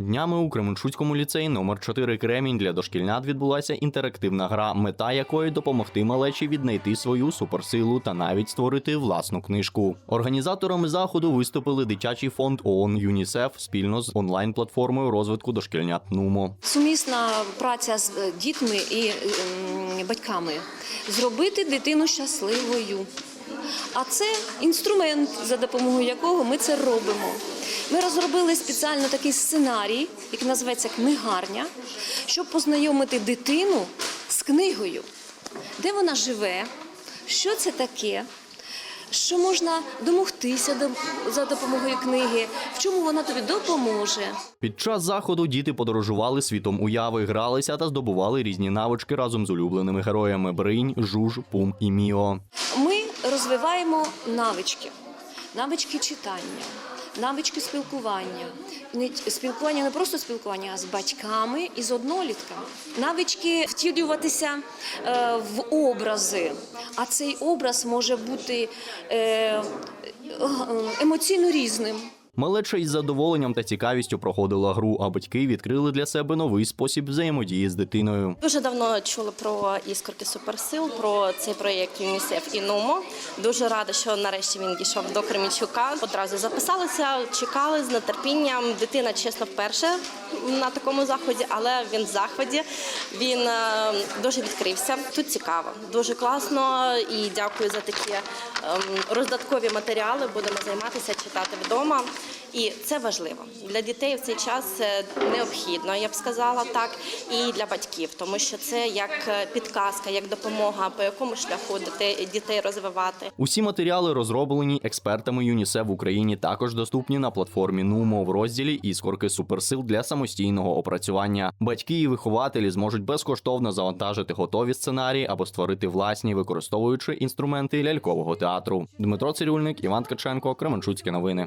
Днями у Кременчуцькому ліцеї номер 4 Кремінь для дошкільнят відбулася інтерактивна гра, мета якої допомогти малечі віднайти свою суперсилу та навіть створити власну книжку. Організаторами заходу виступили дитячий фонд ООН ЮНІСЕФ спільно з онлайн-платформою розвитку дошкільнят Нумо. Сумісна праця з дітьми і ем, батьками зробити дитину щасливою. А це інструмент, за допомогою якого ми це робимо. Ми розробили спеціально такий сценарій, який називається книгарня, щоб познайомити дитину з книгою, де вона живе, що це таке, що можна домогтися до- за допомогою книги, в чому вона тобі допоможе. Під час заходу діти подорожували світом уяви, гралися та здобували різні навички разом з улюбленими героями Бринь, Жуж, Пум і Міо. Ми розвиваємо навички, навички читання, навички спілкування. Не спілкування не просто спілкування, а з батьками і з однолітками. Навички втілюватися е, в образи. А цей образ може бути е, емоційно різним. Малеча із задоволенням та цікавістю проходила гру, а батьки відкрили для себе новий спосіб взаємодії з дитиною. Дуже давно чула про іскорки суперсил, про цей проєкт ЮНІСЕФ і НУМО. Дуже рада, що нарешті він дійшов до Кремінчука. Одразу записалися, чекали з нетерпінням. Дитина, чесно, вперше на такому заході, але він в захваті. Він е, дуже відкрився. Тут цікаво, дуже класно і дякую за такі ем, роздаткові матеріали. Будемо займатися, читати вдома. І це важливо для дітей в цей час це необхідно, я б сказала так, і для батьків, тому що це як е, підказка, як допомога, по якому шляху дітей розвивати. Усі матеріали розроблені експертами ЮНІСЕФ в Україні, також доступні на платформі Нумо в розділі іскорки суперсил для самостійного опрацювання. Батьки і вихователі зможуть безкоштовно завантажити готові сценарії або створити власні, використовуючи інструменти лялькового театру. Дмитро Цирюльник, Іван Ткаченко, Кременчуцькі новини.